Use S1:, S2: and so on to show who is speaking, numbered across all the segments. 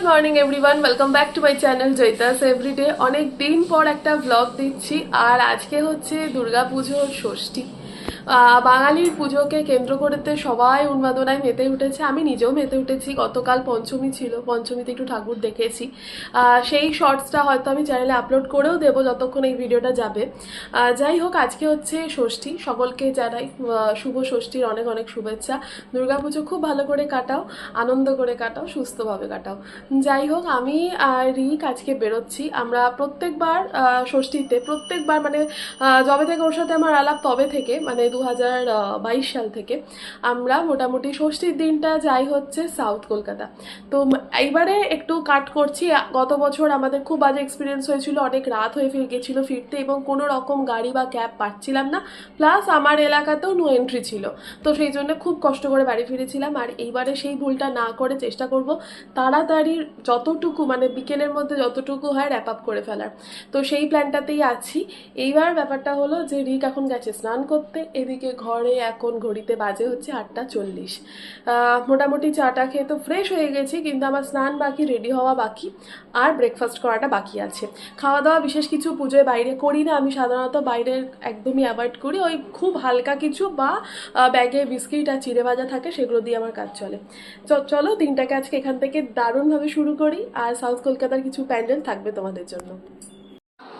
S1: Good morning everyone welcome back to my channel জৈতাস everyday অনেক দিন পর একটা ব্লগ দিচ্ছি। আর আজকে হচ্ছে দুর্গাপুজোর ষষ্ঠী। বাঙালির পুজোকে কেন্দ্র করতে সবাই উন্মাদনায় মেতে উঠেছে। আমি নিজেও মেতে উঠেছি। গতকাল পঞ্চমী ছিল। পঞ্চমীতে একটু ঠাকুর দেখেছি। সেই শর্টসটা হয়তো আমি চ্যানেলে আপলোড করেও দেবো যতক্ষণ এই ভিডিওটা যাবে। যাই হোক, আজকে হচ্ছে ষষ্ঠী। সকলকে জানাই শুভ ষষ্ঠীর অনেক অনেক শুভেচ্ছা। দুর্গাপুজো খুব ভালো করে কাটাও, আনন্দ করে কাটাও, সুস্থভাবে কাটাও। যাই হোক, আমি রিক আজকে বেরোচ্ছি। আমরা প্রত্যেকবার ষষ্ঠীতে প্রত্যেকবার মানে যবে থেকে ওর সাথে আমার আলাপ তবে থেকে মানে দু হাজার বাইশ সাল থেকে আমরা মোটামুটি ষষ্ঠীর দিনটা যাই হচ্ছে সাউথ কলকাতা। তো এইবারে একটু কাট করছি গত বছর আমাদের খুব বাজে এক্সপিরিয়েন্স হয়েছিল, অনেক রাত হয়ে ফিরে গেছিল ফিরতে এবং কোনো রকম গাড়ি বা ক্যাব পাচ্ছিলাম না প্লাস আমার এলাকাতেও নো এন্ট্রি ছিল। তো সেই জন্য খুব কষ্ট করে বাড়ি ফিরেছিলাম, আর এইবারে সেই ভুলটা না করে চেষ্টা করব তাড়াতাড়ি যতটুকু মানে বিকেলের মধ্যে যতটুকু হয় র্যাপ আপ করে ফেলার। তো সেই প্ল্যানটাতেই আছি। এইবার ব্যাপারটা হলো যে রিক এখন গেছে স্নান করতে এদিকে ঘরে এখন ঘড়িতে বাজে হচ্ছে আটটা চল্লিশ। মোটামুটি চাটা খেয়ে তো ফ্রেশ হয়ে গেছি, কিন্তু আমার স্নান বাকি রেডি হওয়া বাকি, আর ব্রেকফাস্ট করাটা বাকি আছে। খাওয়া দাওয়া বিশেষ কিছু পুজোয় বাইরে করি না, আমি সাধারণত বাইরের একদমই অ্যাভয়েড করি। ওই খুব হালকা কিছু বা ব্যাগে বিস্কিট আর চিড়ে ভাজা থাকে, সেগুলো দিয়ে আমার কাজ চলে। চলো দিনটাকে আজকে এখান থেকে দারুণভাবে শুরু করি, আর সাউথ কলকাতার কিছু প্যান্ডেল থাকবে তোমাদের জন্য।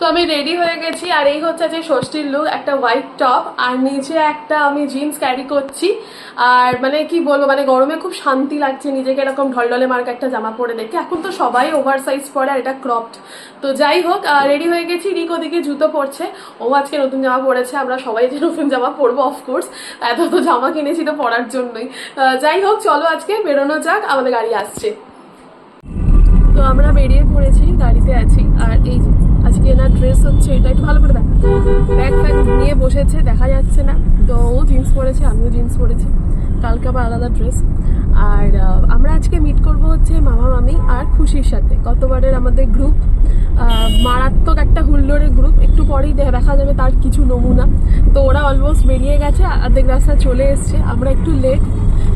S1: তো আমি রেডি হয়ে গেছি, আর এই হচ্ছে যে ষষ্ঠীর লুক একটা হোয়াইট টপ আর নিচে একটা আমি জিন্স ক্যারি করছি। আর মানে কি বলব মানে গরমে খুব শান্তি লাগছে, নিজেকে এরকম ঢলঢলে মার্কা একটা জামা পরে দেখে। এখন তো সবাই ওভার সাইজ পরে, আর এটা ক্রপড তো যাই হোক রেডি হয়ে গেছি, রিক ওদিকে জুতো পরছে। ও আজকে নতুন জামা পরেছে, আমরা সবাই যে নতুন জামা পরবো অফকোর্স এত তো জামা কিনেছি তো পরার জন্যই। যাই হোক, চলো আজকে বেরোনো যাক, আমাদের গাড়ি আসছে। তো আমরা বেরিয়ে পড়েছি, গাড়িতে আছি, আর এই এনার ড্রেস হচ্ছে, এটা একটু ভালো করে দেখা ব্যাগ ফ্যাগ নিয়ে বসেছে, দেখা যাচ্ছে না। তো ও জিন্স পরেছে, আমিও জিন্স পরেছি। কালকে আবার আলাদা ড্রেস আর আমরা আজকে মিট করব হচ্ছে মামা, মামি আর খুশির সাথে। গতবারের আমাদের গ্রুপ মারাত্মক একটা হুল্লোড়ের গ্রুপ একটু পরেই দেখা যাবে তার কিছু নমুনা। তো ওরা অলমোস্ট বেরিয়ে গেছে অর্ধেক রাস্তা চলে এসছে। আমরা একটু লেট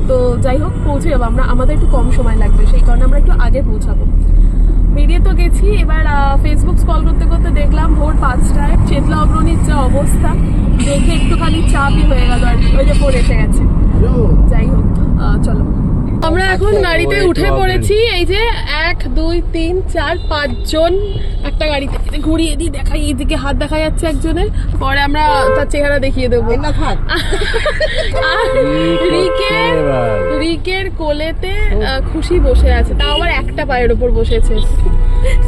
S1: তো যাই হোক, পৌঁছে যাব। আমরা আমাদের একটু কম সময় লাগবে, সেই কারণে আমরা একটু আগে পৌঁছাবো। বেরিয়ে তো গেছি। এবার ফেসবুক স্কল করতে করতে দেখলাম ভোর পাঁচটায়। চেতলা অগ্রণীর যা অবস্থা দেখে একটুখানি চাপই হয়ে গেল আর কি। ওই যে ফোন এসে গেছে। যাই হোক চলো। আমরা এখন গাড়িতে উঠে পড়েছি। এই যে এক দুই তিন চার পাঁচজন একটা গাড়িতে। ঘুরিয়ে দিই দেখাই এইদিকে হাত দেখা যাচ্ছে একজনের। পরে আমরা তার চেহারা দেখিয়ে দেবো। কোলেতে খুশি বসে আছে। তাও আবার একটা পায়ের ওপর বসেছে।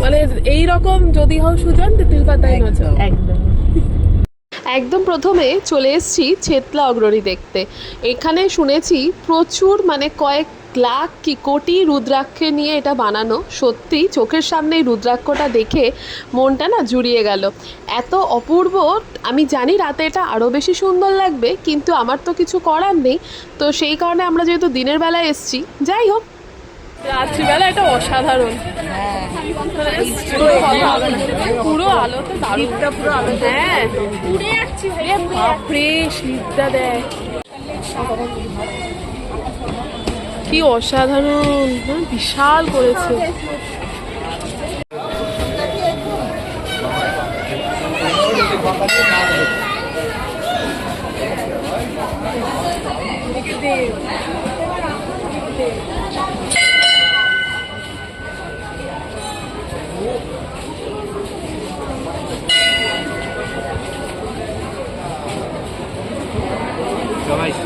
S1: মানে এই রকম যদি হও সুজন তেঁতুল পাতায় নজর। একদম। একদম প্রথমে চলে এসেছি ছেতলা অগ্রণী দেখতে। এখানে শুনেছি প্রচুর মানে কয়েক লাখ কি কোটি রুদ্রাক্ষে নিয়ে এটা বানানো। সত্যি চোখের সামনে এই রুদ্রাক্ষটা দেখে মনটা না জুড়িয়ে গেল। এত অপূর্ব, আমি জানি রাতে এটা আরও বেশি সুন্দর লাগবে, কিন্তু আমার তো কিছু করার নেই। তো সেই কারণে আমরা যেহেতু দিনের বেলায় এসছি, যাই হোক রাত্রিবেলা এটা অসাধারণ। পুরো আলোতে দারুণ। পুরো আলো হ্যাঁ বাপরে শীতটা দেয় কি অসাধারণ হ্যাঁ, বিশাল করেছে।
S2: সবাই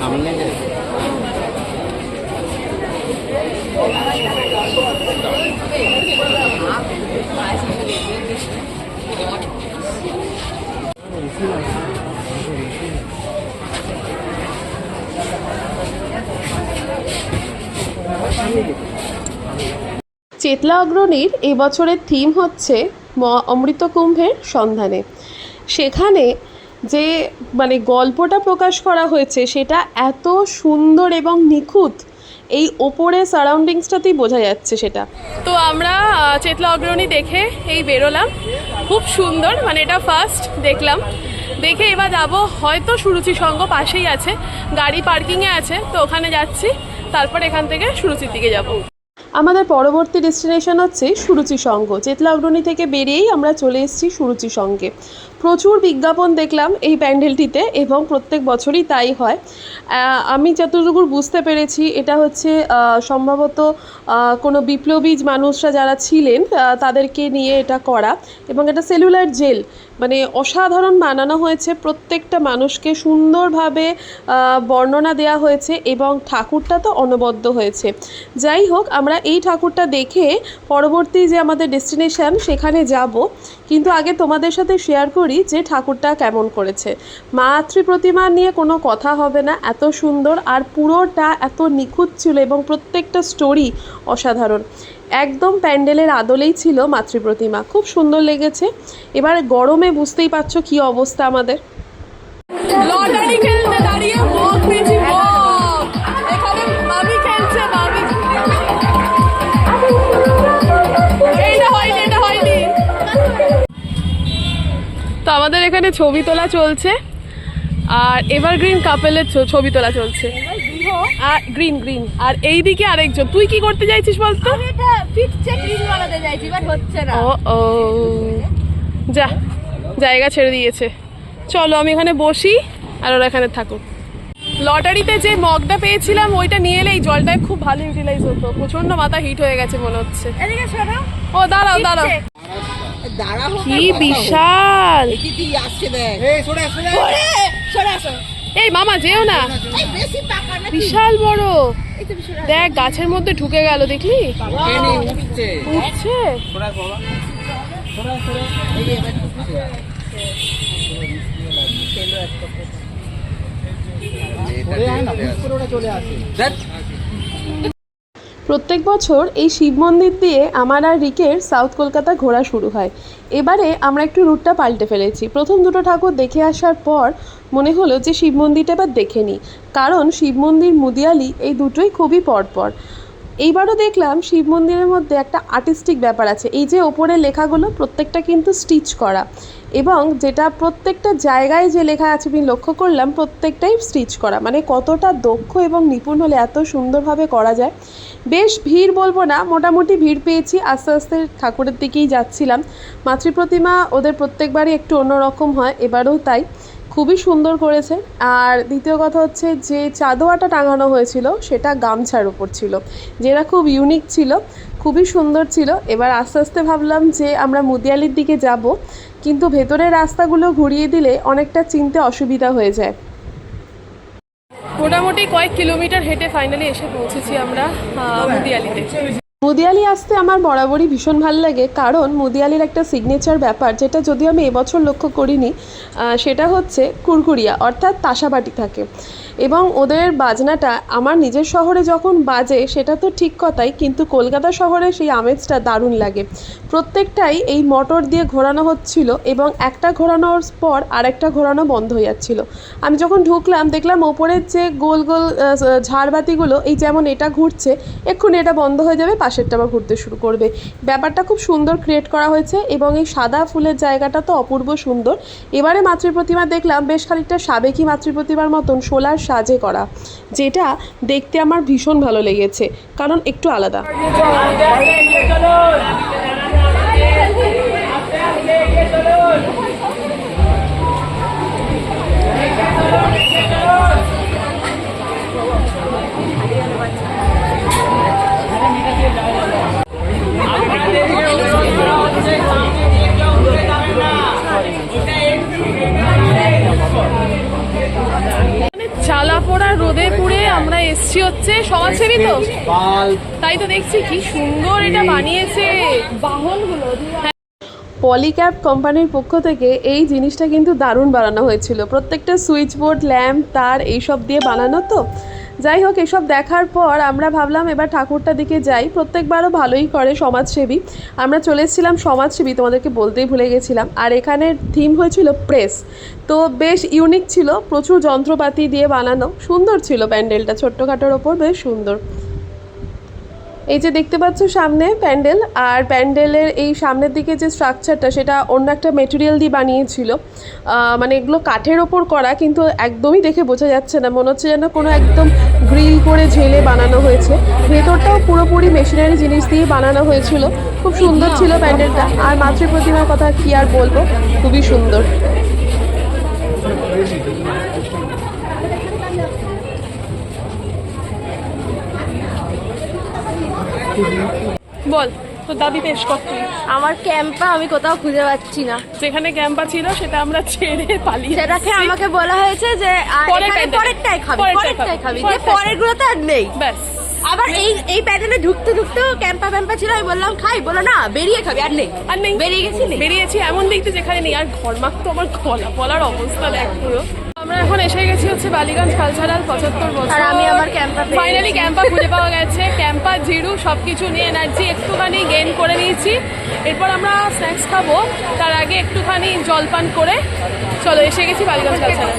S2: সামনে
S1: চেতলা অগ্রণীর এবছরের থিম হচ্ছে ম- অমৃত কুম্ভের সন্ধানে। সেখানে যে মানে গল্পটা প্রকাশ করা হয়েছে সেটা এত সুন্দর এবং নিখুঁত এই ওপরে সারাউন্ডিংসটাতেই বোঝা যাচ্ছে সেটা। তো আমরা চেতলা অগ্রণী দেখে এই বেরোলাম। খুব সুন্দর মানে এটা ফার্স্ট দেখলাম। দেখে এবার যাব হয়তো সুরুচি সঙ্গ পাশেই আছে গাড়ি পার্কিংয়ে আছে তো ওখানে যাচ্ছি তারপর এখান থেকে সুরুচির দিকে যাব। আমাদের পরবর্তী ডেস্টিনেশন হচ্ছে সুরুচি সঙ্গ। চেতলা অগ্রণী থেকে বেরিয়েই আমরা চলে এসেছি সুরুচি সঙ্গে। প্রচুর বিজ্ঞাপন দেখলাম এই প্যান্ডেলটিতে এবং প্রত্যেক বছরই তাই হয়। আমি যতটুকু বুঝতে পেরেছি, এটা হচ্ছে সম্ভবত কোনো বিপ্লবী মানুষরা যারা ছিলেন তাদেরকে নিয়ে এটা করা এবং এটা সেলুলার জেল। মানে অসাধারণ বানানো হয়েছে, প্রত্যেকটা মানুষকে সুন্দরভাবে বর্ণনা দেওয়া হয়েছে এবং ঠাকুরটা তো অনবদ্য হয়েছে। যাই হোক, আমরা এই ঠাকুরটা দেখে পরবর্তী যে আমাদের ডেস্টিনেশন, সেখানে যাব। কিন্তু আগে তোমাদের সাথে শেয়ার করি যে ঠাকুরটা কেমন করেছে। মাতৃ প্রতিমা নিয়ে কোনো কথা হবে না, এত সুন্দর আর পুরোটা এত নিখুঁত ছিল এবং প্রত্যেকটা স্টোরি অসাধারণ। একদম প্যান্ডেলের আদলেই ছিল মাতৃ প্রতিমা খুব সুন্দর লেগেছে। এবার গরমে বুঝতেই পারছ কি অবস্থা আমাদের।
S2: দাঁড়িয়ে
S1: তো আমাদের এখানে ছবি তোলা চলছে আর এভারগ্রিন কাপেলের ছবি তোলা চলছে। আর গ্রিন গ্রিন আর এইদিকে আরেকজন। তুই কি করতে চাইছিস বলতো? ও ও যা জায়গা ছেড়ে দিয়েছে। চলো আমি এখানে বসি আর ওরা এখানে থাকুক। লটারিতে যে মগটা পেয়েছিলাম ওইটা নিয়ে এলে এই জলটায় খুব ভালো ইউটিলাইজ হতো। প্রচণ্ড মাথা হিট হয়ে গেছে মনে হচ্ছে। ও দাঁড়াও দাঁড়াও। কি বিশাল
S2: আসো
S1: এই মামা যেও না
S3: এই বেশি পাকা না
S1: বিশাল বড় দেখ গাছের মধ্যে ঢুকে গেল দেখলি
S3: উঠছে
S1: উঠছে
S3: এই যে এবার ঢুকছে। ধ্যাৎ।
S1: প্রত্যেক বছর এই শিব মন্দির দিয়ে আমার আর রিকের সাউথ কলকাতা ঘোরা শুরু হয়। এবারে আমরা একটু রুটটা পাল্টে ফেলেছি। প্রথম দুটো ঠাকুর দেখে আসার পর মনে হলো যে শিব মন্দিরটা এবার দেখে নিই। কারণ শিব মন্দির, মুদিয়ালি এই দুটোই খুবই পরপর। এইবারও দেখলাম শিব মন্দিরের মধ্যে একটা আর্টিস্টিক ব্যাপার আছে। এই যে ওপরে লেখাগুলো প্রত্যেকটা কিন্তু স্টিচ করা। এবং যেটা প্রত্যেকটা জায়গায় যে লেখা আছে, আমি লক্ষ্য করলাম প্রত্যেকটাই স্টিচ করা। মানে কতটা দক্ষ এবং নিপুণ হলে এত সুন্দরভাবে করা যায়। বেশ ভিড় বলব না, মোটামুটি ভিড় পেয়েছি। আস্তে আস্তে ঠাকুরের দিকেই যাচ্ছিলাম। মাতৃ প্রতিমা ওদের প্রত্যেকবারই একটু অন্যরকম হয়, এবারেও তাই। খুবই সুন্দর করেছে। আর দ্বিতীয় কথা হচ্ছে যে চাদোয়াটা টাঙানো হয়েছিল, সেটা গামছার উপর ছিল। যেটা খুব ইউনিক ছিল, খুবই সুন্দর ছিল। এবার আস্তে আস্তে ভাবলাম যে আমরা মুদিয়ালির দিকে যাব। কিন্তু ভেতরের রাস্তাগুলো ঘুরিয়ে দিলে অনেকটা চিনতে অসুবিধা হয়ে যায়। মোটামুটি কয়েক কিলোমিটার হেঁটে ফাইনালি এসে পৌঁছেছি আমরা মুদিয়ালিতে। মুদিয়ালি আসতে আমার বরাবরই ভীষণ ভালো লাগে কারণ মুদিয়ালির একটা সিগনেচার ব্যাপার যেটা যদিও আমি এবছর লক্ষ্য করিনি সেটা হচ্ছে কুরকুরিয়া অর্থাৎ তাসাবাটি থাকে। এবং ওদের বাজনাটা আমার নিজের শহরে যখন বাজে, সেটা তো ঠিক কথাই, কিন্তু কলকাতা শহরে সেই আমেজটা দারুণ লাগে। প্রত্যেকটাই এই মোটর দিয়ে ঘোরানো হচ্ছিল এবং একটা ঘোরানোর পর আরেকটা ঘোরানো বন্ধ হয়ে যাচ্ছিল। আমি যখন ঢুকলাম, দেখলাম ওপরের যে গোল গোল ঝাড়বাতিগুলো, এই যেমন এটা ঘুরছে, এক্ষুনি এটা বন্ধ হয়ে যাবে, পাশেরটা আবার ঘুরতে শুরু করবে। ব্যাপারটা খুব সুন্দর ক্রিয়েট করা হয়েছে এবং এই সাদা ফুলের জায়গাটা তো অপূর্ব সুন্দর। এবারে মাতৃ প্রতিমা দেখলাম, বেশ খানিকটা সাবেকি মাতৃ প্রতিমার মতন, সোলার সাজে করা যেটা দেখতে আমার ভীষণ ভালো লেগেছে কারণ একটু আলাদা। এসছি হচ্ছে, সমাজসেবী তো? তাই তো দেখছি কি সুন্দর এটা বানিয়েছে বাহনগুলো। পলিক্যাপ কোম্পানির পক্ষ থেকে এই জিনিসটা কিন্তু দারুণ বানানো হয়েছিল। প্রত্যেকটা সুইচ বোর্ড ল্যাম্প, তার এইসব দিয়ে বানানো তো? যাই হোক, এসব দেখার পর আমরা ভাবলাম এবার ঠাকুরটা দিকে যাই। প্রত্যেকবারও ভালোই করে সমাজসেবী। আমরা চলে এসেছিলাম সমাজসেবী, তোমাদেরকে বলতেই ভুলে গেছিলাম। আর এখানে থিম হয়েছিল প্রেস তো বেশ ইউনিক ছিল, প্রচুর যন্ত্রপাতি দিয়ে বানানো। সুন্দর ছিল প্যান্ডেলটা, ছোট্টখাটোর ওপর বেশ সুন্দর। এই যে দেখতে পাচ্ছ সামনে প্যান্ডেল, আর প্যান্ডেলের এই সামনের দিকে যে স্ট্রাকচারটা সেটা অন্য একটা মেটেরিয়াল দিয়ে বানিয়েছিল। মানে এগুলো কাঠের ওপর করা, কিন্তু একদমই দেখে বোঝা যাচ্ছে না। মনে হচ্ছে যেন কোনো একদম গ্রিল করে ঝেলে বানানো হয়েছে। ভেতরটাও পুরোপুরি মেশিনারি জিনিস দিয়ে বানানো হয়েছিল। খুব সুন্দর ছিল প্যান্ডেলটা। আর মাতৃ প্রতিমার কথা কি আর বলব? খুবই সুন্দর। বল তো দাবি পেশ কর তুই।
S4: আমার ক্যাম্পা আমি কোথাও খুঁজে পাচ্ছি না।
S1: যেখানে ক্যাম্পা ছিল সেটা আমরা ছেড়ে পালিয়ে
S4: সেটাকে আমাকে বলা হয়েছে যে। পরেরটাই খাবি
S1: পরেরটাই খাবি।
S4: যে
S1: পরেরটাই
S4: পরেরগুলো তো আর নেই।
S1: ব্যাস।
S4: আবার এই এই প্যান্ডেলে ঢুকতে ঢুকতেও ক্যাম্পা প্যাম্পা ছিল আমি বললাম খাই বলো না বেরিয়ে খাবি আর নেই।
S1: আর নেই।
S4: বেরিয়ে গেছি
S1: বেরিয়েছি এমন দেখতে যেখানে নেই। আর ঘরমাক তো আমার গলা বলার অবস্থা দেখ পুরো। আমরা এখন এসে গেছি হচ্ছে বালিগঞ্জ কালচারাল পঁচাত্তর বছর।
S4: আর আমি আমার ক্যাম্পা
S1: ফাইনালি। ক্যাম্পা খুঁজে পাওয়া গেছে। ক্যাম্পা জিরু সব কিছু নিয়ে এনার্জি একটুখানি গেইন করে নিয়েছি। এরপর আমরা স্ন্যাক্স খাব। তার আগে একটুখানি জলপান করে চলো এসে গেছি বালিগঞ্জ কালচারাল।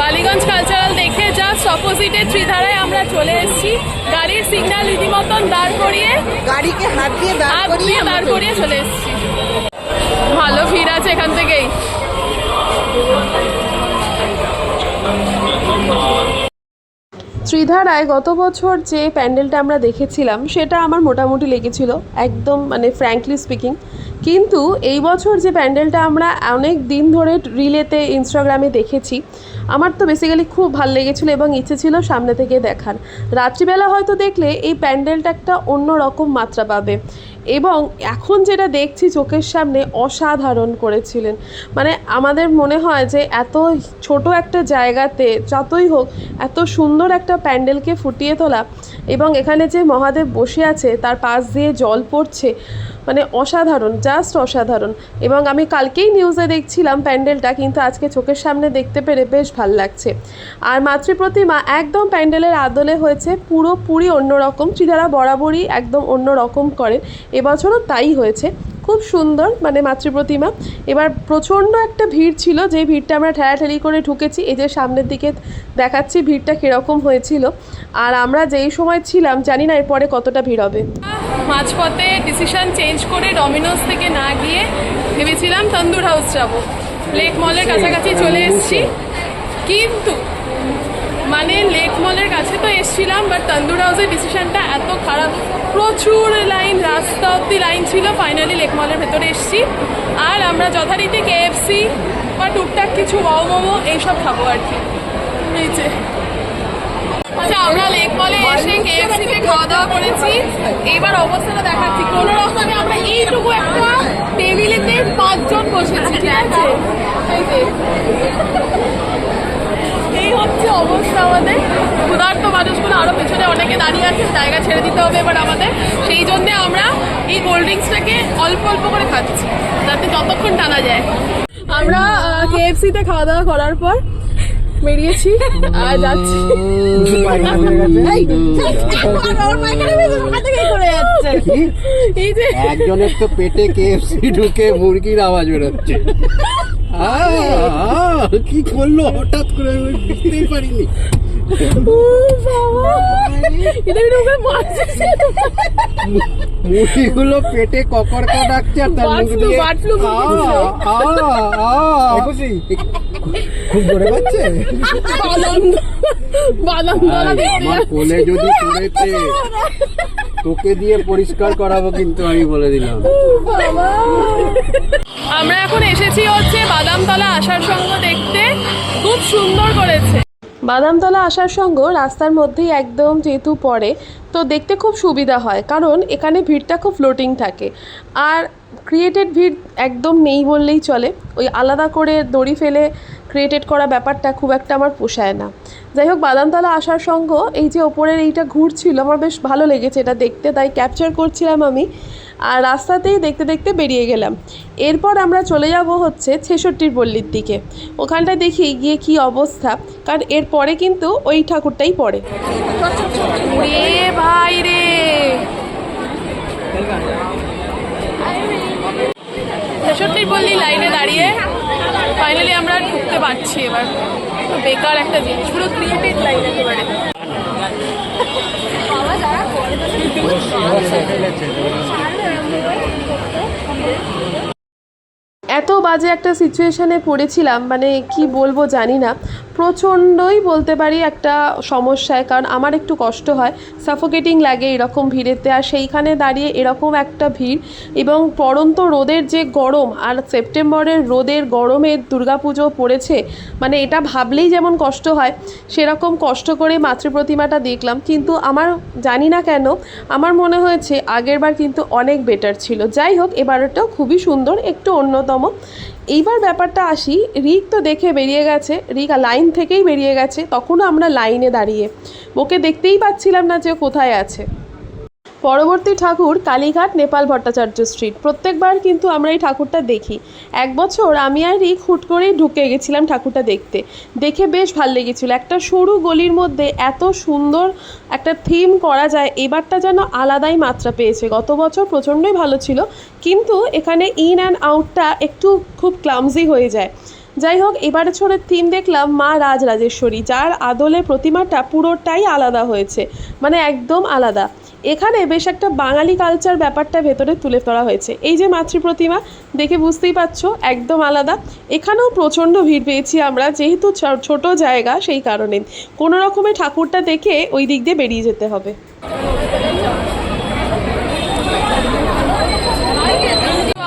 S1: বালিগঞ্জ কালচারাল দেখে জাস্ট অপোজিটে ত্রিধারায় আমরা চলে এসেছি। গাড়ির সিগন্যাল রীতিমতন দাঁড় করিয়ে
S3: গাড়িকে হাত দিয়ে দাঁড় করিয়ে
S1: দাঁড় করিয়ে চলে এসেছি। ভালো ভিড় আছে এখান থেকেই। ত্রিধারায় গত বছর যে প্যান্ডেলটা আমরা দেখেছিলাম, সেটা আমার মোটামুটি লেগেছিল, একদম মানে ফ্র্যাঙ্কলি স্পিকিং কিন্তু এই বছর যে প্যান্ডেলটা আমরা অনেক দিন ধরে রিলেতে ইনস্টাগ্রামে দেখেছি, আমার তো বেসিক্যালি খুব ভালো লেগেছিলো এবং ইচ্ছে ছিল সামনে থেকে দেখার। রাত্রিবেলা হয়তো দেখলে এই প্যান্ডেলটা একটা অন্য রকম মাত্রা পাবে। এবং এখন যেটা দেখছি চোখের সামনে অসাধারণ করেছিলেন। মানে আমাদের মনে হয় যে এত ছোট একটা জায়গাতে যতই হোক, এত সুন্দর একটা প্যান্ডেলকে ফুটিয়ে তোলা এবং এখানে যে মহাদেব বসে আছে, তার পাশ দিয়ে জল পড়ছে মানে অসাধারণ জাস্ট অসাধারণ। এবং আমি কালকেই নিউজে দেখছিলাম প্যান্ডেলটা, কিন্তু আজকে চোখের সামনে দেখতে পেরে বেশ ভালো লাগছে। আর মাতৃপ্রতিমা একদম প্যান্ডেলের আদলে হয়েছে, পুরোপুরি অন্যরকম। শ্রীধারা বরাবরই একদম অন্যরকম করেন এবছরও তাই হয়েছে। খুব সুন্দর মানে মাতৃ প্রতিমা এবার প্রচণ্ড একটা ভিড় ছিল, যে ভিড়টা আমরা ঠেলাঠেলি করে ঢুকেছি। এই যে সামনের দিকে দেখাচ্ছি ভিড়টা কীরকম হয়েছিল। আর আমরা যেই সময় ছিলাম, জানি না এরপরে কতটা ভিড় হবে। মাঝপথে ডিসিশন চেঞ্জ করে ডমিনোস থেকে না গিয়ে ভেবেছিলাম তন্দুর হাউস যাব। লেক মলের কাছাকাছি চলে এসেছি। কিন্তু মানে লেক মলের কাছে তো এসছিলাম বাট তন্দুর হাউসের ডিসিশনটা এত খারাপ। প্রচুর লাইন রাস্তা অব্দি লাইন ছিল ফাইনালি লেক মলের ভেতরে এসছি। আর আমরা যথারীতি কেএফসি বা টুকটাক কিছু ওয়াও মোমো এইসব খাব আর কি। নিচে আচ্ছা আমরা লেক মলে এসে কেএফসি খাওয়া দাওয়া করেছি। এবার অবস্থাটা দেখাচ্ছি। কোন রকমে আমরা এইটুকু একটা টেবিলেতে পাঁচজন বসেছি, ঠিক আছে? হচ্ছে অবস্থা আমাদের। ক্ষুধার্ত মানুষগুলো আরও পেছনে অনেকে দাঁড়িয়ে আছে জায়গা ছেড়ে দিতে হবে এবার আমাদের। সেই জন্য আমরা এই কোল্ড ড্রিঙ্কসটাকে অল্প অল্প করে খাচ্ছি যাতে যতক্ষণ টানা যায়। আমরা কেএফসিতে খাওয়া দাওয়া করার পর বেরিয়েছি আর যাচ্ছি। এই যে
S5: একজনের তো পেটে কেএফসি ঢুকে মুরগির আওয়াজ বেরোচ্ছে। কি করল? হঠাৎ করে আমি বুঝতেই পারিনি। মুরগিগুলো পেটে ডাকছে আর তার মুখ দিয়ে। খুব
S1: বাদাম বাদাম
S5: আমার কোলে যদি পড়েছে তোকে দিয়ে পরিষ্কার করাবো কিন্তু আমি বলে দিলাম।
S1: আমরা এখন এসেছি হচ্ছে বাদামতলা আসার সঙ্গ দেখতে। খুব সুন্দর করেছে। বাদামতলা আসার সঙ্গ রাস্তার মধ্যেই একদম যেহেতু পড়ে তো দেখতে খুব সুবিধা হয় কারণ এখানে ভিড়টা খুব ফ্লোটিং থাকে। আর ক্রিয়েটেড ভিড় একদম নেই বললেই চলে। ওই আলাদা করে দড়ি ফেলে ক্রিয়েটেড করা ব্যাপারটা খুব একটা আমার পোষায় না। যাই হোক, বাদামতলা আসার সঙ্গ, এই যে ওপরের এইটা ঘুরছিল, আমার বেশ ভালো লেগেছে এটা দেখতে, তাই ক্যাপচার করছিলাম আমি। আর রাস্তাতেই দেখতে দেখতে বেরিয়ে গেলাম। এরপর আমরা চলে যাব হচ্ছে ছেষট্টির পল্লীর দিকে। ওখানটায় দেখি গিয়ে কি অবস্থা, কারণ এরপরে কিন্তু ওই ঠাকুরটাই পড়ে। ভাই রে! ছেষট্টির পল্লী লাইনে দাঁড়িয়ে ফাইনালি আমরা ঢুকতে পারছি এবার। তো বেকার একটা জিনিস পুরো ক্রিয়েটেড লাইন একেবারে। এত বাজে একটা সিচুয়েশানে পড়েছিলাম মানে কি বলব জানি না। প্রচণ্ডই বলতে পারি একটা সমস্যায়, কারণ আমার একটু কষ্ট হয়। সাফোকেটিং লাগে এরকম ভিড়েতে, আর সেইখানে দাঁড়িয়ে এরকম একটা ভিড়। এবং পড়ন্ত রোদের যে গরম, আর সেপ্টেম্বরের রোদের গরমের দুর্গাপুজো পড়েছে মানে এটা ভাবলেই যেমন কষ্ট হয়, সেরকম কষ্ট করে মাতৃপ্রতিমাটা দেখলাম। কিন্তু আমার জানি না কেন, আমার মনে হয়েছে আগেরবার কিন্তু অনেক বেটার ছিল। যাই হোক এবারটাও খুবই সুন্দর, একটু অন্যতম। এইবার ব্যাপারটা আসি, রিক তো দেখে বেরিয়ে গেছে, রিক লাইন থেকেই বেরিয়ে গেছে, তখনও আমরা লাইনে দাঁড়িয়ে। ওকে দেখতেই পাচ্ছিলাম না যে কোথায় আছে। পরবর্তী ঠাকুর কালীঘাট নেপাল ভট্টাচার্য স্ট্রিট প্রত্যেকবার কিন্তু আমরা এই ঠাকুরটা দেখি। এক বছর আমি আর রিক হুট করেই ঢুকে গেছিলাম ঠাকুরটা দেখতে। দেখে বেশ ভালো লেগেছিল। একটা সরু গলির মধ্যে এত সুন্দর একটা থিম করা যায়, এবারটা যেন আলাদাই মাত্রা পেয়েছে। গত বছর প্রচণ্ডই ভালো ছিল, কিন্তু এখানে ইন অ্যান্ড আউটটা একটু খুব ক্লামজি হয়ে যায়। যাই হোক, এবারে ছোড়ের থিম দেখলাম মা রাজরাজেশ্বরী, যার আদলে প্রতিমাটা পুরোটাই আলাদা হয়েছে। মানে একদম আলাদা। এখানে বেশ একটা বাঙালি কালচার ব্যাপারটা ভেতরে তুলে ধরা হয়েছে। এই যে মাতৃ প্রতিমা, দেখে বুঝতেই পারছ, একদম আলাদা। এখানেও প্রচণ্ড ভিড় পেয়েছি আমরা, যেহেতু ছোট জায়গা সেই কারণে। কোনো রকমে ঠাকুরটা দেখে ওই দিক দিয়ে বেরিয়ে যেতে হবে।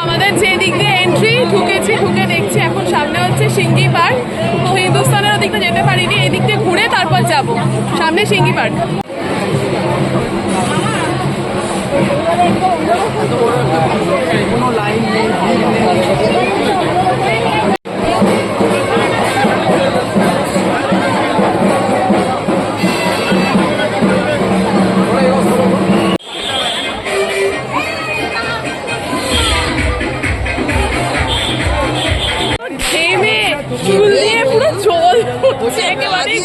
S1: আমাদের যে দিক দিয়ে এন্ট্রি ঢুকেছি, ঢুকে দেখছি এখন সামনে হচ্ছে সিঙ্গি পার্ক। তো হিন্দুস্তানের ওদিকটা যেতে পারিনি এই দিক দিয়ে ঘুরে তারপর যাব। সামনে সিঙ্গি পার্ক। ঘেমে চুল দিয়ে পুরো জল একেবারে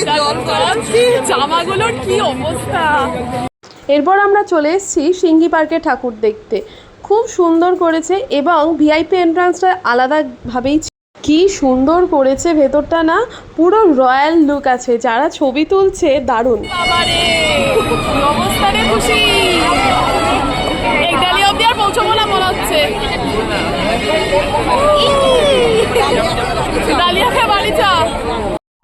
S1: জামাগুলোর কি অবস্থা? এরপর আমরা চলে এসেছি সিঙ্গি পার্কে ঠাকুর দেখতে। খুব সুন্দর করেছে এবং ভিআইপি এন্ট্রান্সটা আলাদাভাবেই কি সুন্দর করেছে ভেতরটা না, পুরো রয়্যাল লুক আছে। যারা ছবি তুলছে, দারুণ। পৌঁছবো না মনে হচ্ছে।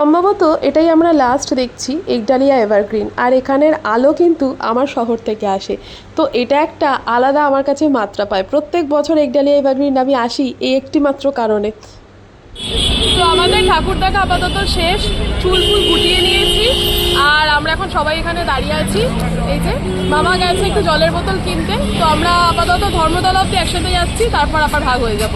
S1: সম্ভবত এটাই আমরা লাস্ট দেখছি একডালিয়া এভারগ্রিন। আর এখানের আলো কিন্তু আমার শহর থেকে আসে। তো এটা একটা আলাদা আমার কাছে মাত্রা পায়। প্রত্যেক বছর একডালিয়া এভারগ্রিন আমি আসি এই একটি মাত্র কারণে। তো আমাদের ঠাকুর দেখা আপাতত শেষ। চুল ফুল গুটিয়ে নিয়েছি। আর আমরা এখন সবাই এখানে দাঁড়িয়ে আছি। এই যে, মামা গেছে একটু জলের বোতল কিনতে। তো আমরা আপাতত ধর্মতলা অব্দি একসাথে যাচ্ছি, তারপর আবার ভাগ হয়ে যাব।